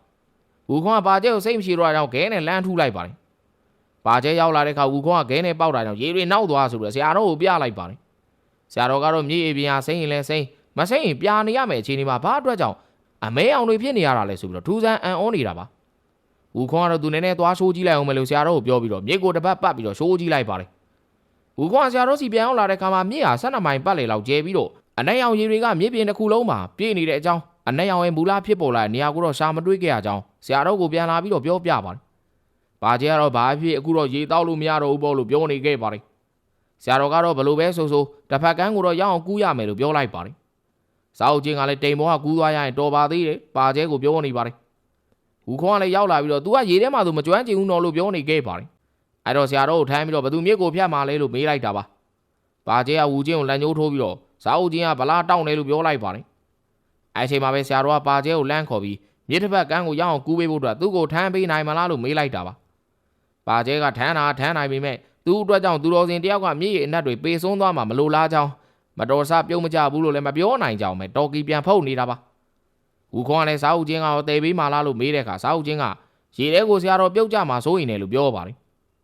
ဟူခွန်ကပါကျဲကိုစိတ်မရှိတော့တာကြောင့်ခဲနဲ့လမ်းထူလိုက်ပါတယ်ပါကျဲရောက်လာတဲ့ခါဟူခွန်ကခဲနဲ့ပေါက်တာကြောင့်ရေတွေနောက်သွားဆိုတော့ဆရာတော်ကိုပြလိုက်ပါတယ်ဆရာတော်ကတော့မြေအပြင်ဟာစိမ့်ရင်လဲစိမ့် မစိမ့်ရင်ပြာနေရမယ်အခြေအနေမှာဘာအတွက်ကြောင့်အမဲအောင်တွေဖြစ်နေရတာလဲဆိုပြီးတော့ထူးဆန်းအံ့ဩနေတာပါဟူခွန်ကတော့သူနည်းနည်းသွားရှိုးကြည့်လိုက်အောင်မလို့ဆရာတော်ကိုပြောပြီးတော့မြေကိုတစ်ပတ်ပတ်ပြီးတော့ရှိုးကြည့်လိုက်ပါတယ်ဟူခွန်ကဆရာတော်စီပြန်ရောက်လာတဲ့ခါမှာမြေဟာ12မိုင်ပတ်လေလောက်ကျဲပြီးတော့အနက်ရောင်ရေတွေကမြေပြင်တစ်ခုလုံးမှာပြည့်နေတဲ့အကြောင်းအနက်ရောင်ရဲ့မူလဖြစ်ပေါ်လာတဲ့နေရာကိုတော့ရှာမတွေးခဲ့ရကြောင်းဆရာတော်ကိုပြန်လာပြီးတော့ပြောပြပါတယ်။ဘာကျဲကတော့ဘာဖြစ်အခုတော့ရေတောက်လို့မရတော့ဘူးပေါ့လို့ပြောနေခဲ့ပါတယ်။ဆရာတော်ကတော့ဘလို့ပဲဆိုဆိုတစ်ဖက်ကန်းကိုတော့ရအောင်ကူးရမယ်လို့ပြောလိုက်ပါတယ်။ စာအုပ်ချင်းကလည်းတိမ်မောကကူးသွားရရင်တော်ပါသေးတယ်။ဘာကျဲကိုပြောနေပါတယ်။ဟူခွန်ကလည်းရောက်လာပြီးတော့ तू ကရေထဲမှာသူမကျွမ်းကျင်ဘူးနော်လို့ပြောနေခဲ့ပါတယ်။အဲ့တော့ဆရာတော်ကိုထမ်းပြီးတော့ဘသူမြစ်ကိုဖြတ်มาလဲလို့မေးလိုက်တာပါ။ဘာကျဲကဟူချင်းကိုလက်ညှိုးထိုးပြီးတော့စာအုပ်ချင်းကဗလားတောင်းတယ်လို့ပြောလိုက်ပါတယ်။အဲ့ချိန်မှာပဲဆရာတော်ကပါကျဲကိုလမ်းခေါ်ပြီးမြစ်တစ်ဖက်ကန်းကိုရအောင်ကူးပေးဖို့အတွက်သူ့ကိုထမ်းပေးနိုင်မလားလို့မေးလိုက်တာပါ။ပါကျဲကထမ်းတာထမ်းနိုင်ပေမဲ့သူ့အတွက်ကြောင့်သူတော်စင်တယောက်ကမြစ်ရည်အနက်တွေပေဆုံးသွားမှာမလိုလားကြောင်း မတော်ဆပြုံးမကြဘူးလို့လည်းမပြောနိုင်ကြောင်းပဲတော်ကီပြန်ဖုတ်နေတာပါ။ဦးခွန်ကလည်းစာအုပ်ချင်းကတော့တေးပေးမှလားလို့မေးတဲ့အခါစာအုပ်ချင်းကရေထဲကိုဆရာတော်ပြုတ်ကြမှာစိုးရင်လည်းလို့ပြောပါတယ်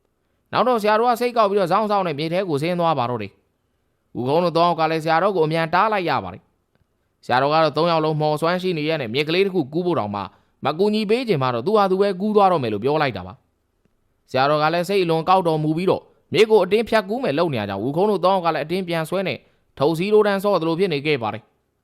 ။နောက်တော့ဆရာတော်ကစိတ်ကောက်ပြီးတော့စောင်းစောင်းနဲ့မြေထဲကိုဆင်းသွားပါတော့တယ်။ဦးခုံးတို့တော့ကလည်းဆရာတော်ကိုအမြန်တားလိုက်ရပါတယ်။ဆရာတော်ကတော့၃ယောက်လုံးမော်စွမ်းရှိနေရဲ့နဲ့မြေကလေးတစ်ခုကူးဖို့တောင်မှမကူညီပေးခြင်းမှတော့သူဟာသူပဲကူးသွားတော့မယ်လို့ပြောလိုက်တာပါ။ဆရာတော်ကလည်းစိတ်အလွန်ကောက်တော်မူပြီးတော့မြေကိုအတင်းဖြတ်ကူးမယ်လုပ်နေကြကြောင်းဦးခုံးတို့တော့ကလည်းအတင်းပြန်ဆွဲနေ ထုံစည်းလိုတန်းဆော့သလိုဖြစ်နေခဲ့ပါတယ်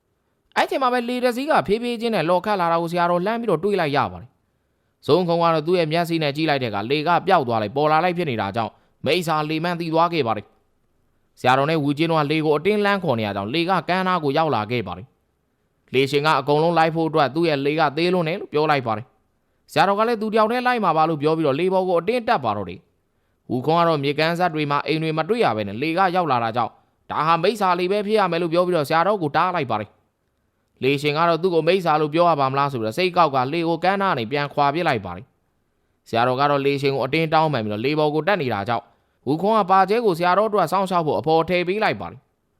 ။အဲ့ချိန်မှာပဲလေတစည်းကဖေးဖေးချင်းနဲ့လော်ခတ်လာတာကိုဆရာတော်လှမ်းပြီးတော့တွေးလိုက်ရပါတယ်။ဇုံခုံကတော့သူ့ရဲ့မျက်စိနဲ့ကြည့်လိုက်တဲ့အခါလေကပျောက်သွားလိုက်ပေါ်လာလိုက်ဖြစ်နေတာကြောင့်မိစ္ဆာလေမှန်းတီးသွားခဲ့ပါတယ်။ဆရာတော်နဲ့ဝူချင်းတို့ကလေကိုအတင်းလန်းခေါ်နေရကြောင်းလေကကန်းနာကိုရောက်လာခဲ့ပါတယ်။လေရှင်ကအကုန်လုံးလိုက်ဖို့အတွက်သူ့ရဲ့လေကသေးလွန်းတယ်လို့ပြောလိုက်ပါတယ်။ဆရာတော်ကလည်းသူတယောက်တည်းလိုက်မှာပါလို့ပြောပြီးတော့လေဘော်ကိုအတင်းတက်ပါတော့တယ်။ဝူခွန်ကတော့မြေကမ်းဆက်တွေမှာအိမ်တွေမတွေ့ရဘဲနဲ့လေကရောက်လာတာကြောင့် ဒါဟာမိစ္ဆာလေးပဲဖြစ်ရမယ်လို့ပြောပြီးတော့ဆရာတော်ကိုတားလိုက်ပါတယ်။လေရှင်ကတော့သူ့ကိုမိစ္ဆာလို့ပြောရပါမလားဆိုပြီးတော့စိတ်ကောက်ကလေကိုကန်းနာနေပြန်ခွာပစ်လိုက်ပါတယ်။ဆရာတော်ကတော့လေရှင်ကိုအတင်းတောင်းမှန်ပြီးတော့လေဘော်ကိုတက်နေတာကြောင့်ဝူခွန်ကပါကျဲကိုဆရာတော်တို့ကစောင့်ရှောက်ဖို့အဖော်ထည့်ပေးလိုက်ပါတယ်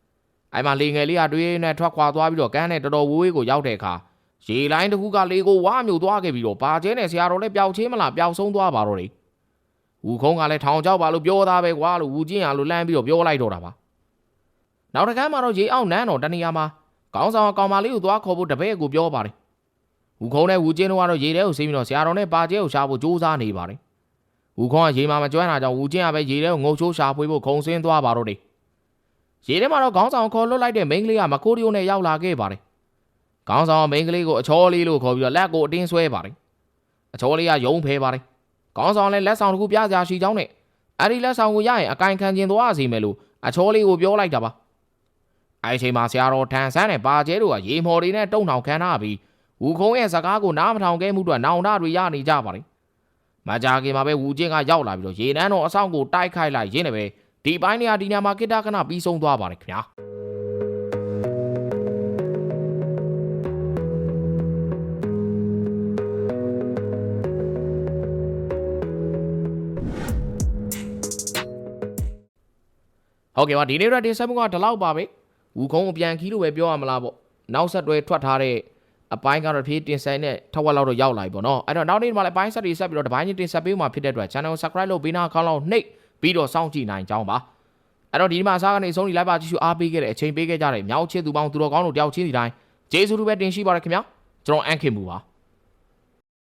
။အဲ့မှာလေငယ်လေးကတွေးနဲ့ထွက်ခွာသွားပြီးတော့ကန်းနဲ့တော်တော်ဝေးဝေးကိုရောက်တဲ့အခါရေလိုင်းတစ်ခုကလေကိုဝါမျိုးသွားခဲ့ပြီးတော့ပါကျဲနဲ့ဆရာတော်လည်းပျောက်ချင်းမလားပျောက်ဆုံးသွားပါတော့တယ်။ဝူခုံးကလည်းထောင်ကြောက်ပါလို့ပြောသားပဲကွာလို့ဝူချင်းရလို့လှမ်းပြီးတော့ပြောလိုက်တော့တာပါ။ နောက်တစ်ခါမှတော့ရေအောင်နန်းတော်တနေရာမှာခေါင်းဆောင်အကောင်မလေးကိုသွားခေါ်ဖို့တပည့်ကိုပြောပါတယ်။ဝူခုံးနဲ့ဝူချင်းတို့ကတော့ရေထဲကိုဆင်းပြီးတော့ဆရာတော်နဲ့ပါကျဲကိုရှာဖို့ကြိုးစားနေပါတယ်။ဝူခုံးကရေမှာမကျွမ်းတာကြောင့်ဝူချင်းကပဲရေထဲကိုငုံချိုးရှာဖွေဖို့ခုံဆင်းသွားပါတော့တယ်။ရေထဲမှာတော့ခေါင်းဆောင်ခေါ်လွတ်လိုက်တဲ့မိန်းကလေးကမကိုရီယိုနဲ့ရောက်လာခဲ့ပါတယ်။ခေါင်းဆောင်မိန်းကလေးကိုအချောလေးလို့ခေါ်ပြီးတော့လက်ကိုအတင်းဆွဲပါတယ်။အချောလေးကယုံဖဲပါတယ်။ခေါင်းဆောင်လည်းလက်ဆောင်တစ်ခုပြစရာရှိကြောင်းနဲ့အဲ့ဒီလက်ဆောင်ကိုရရင်အကင်ခံကျင်သွားစီမယ်လို့အချောလေးကိုပြောလိုက်တာပါ။ အဲ့ဒီချိန်မှာဆရာတော်ထန်ဆန်းနဲ့ပါကျဲတို့ကရေမော်တွေနဲ့တုံထောင်ခံထားပြီးဝူခုံးရဲ့စကားကိုနားမထောင်ခဲ့မှုအတွက်နောင်တတွေရနေကြပါတယ်။မကြခင်မှာပဲဝူချင်းကရောက်လာပြီးတော့ရေနန်းတော်အဆောင်ကိုတိုက်ခိုက်လိုက်ရင်းနဲ့ပဲဒီပိုင်းနေရာဒီနေရာမှာကိတ္တခဏပြီးဆုံးသွားပါတယ်ခင်ဗျာဟုတ်ကဲ့ပါဒီနေ့ရက်တင်ဆက်မှုကဒီလောက်ပါပဲ ဝူခုံးကိုပြန်ခီးလို့ပဲပြောရမလားပေါ့နောက်ဆက်တွဲထွက်ထားတဲ့အပိုင်းကတော့ဖြည့်တင်ဆိုင်နဲ့ထက်ဝက်လောက်တော့ရောက်လာပြီပေါ့နော်အဲ့တော့နောက်နေ့မှာလည်းအပိုင်းဆက်တွေဆက်ပြီးတော့တစ်ပိုင်းချင်းတင်ဆက်ပေးမှာဖြစ်တဲ့အတွက် channel subscribe လုပ်ပေးနာခေါင်းလောက်နှိပ်ပြီးတော့စောင့်ကြည့်နိုင်ကြောင်းပါအဲ့တော့ဒီမှာအစားကနေဆုံးနေလိုက်ပါကြည့်ရှုအားပေးခဲ့တဲ့အချိန်ပေးခဲ့ကြတဲ့မြောက်ချစ်သူပေါင်းသူတော်ကောင်းတို့တယောက်ချင်းဒီတိုင်းကျေးဇူးတူပဲတင်ရှိပါရခင်ဗျာကျွန်တော်အန်ခင်မူပါ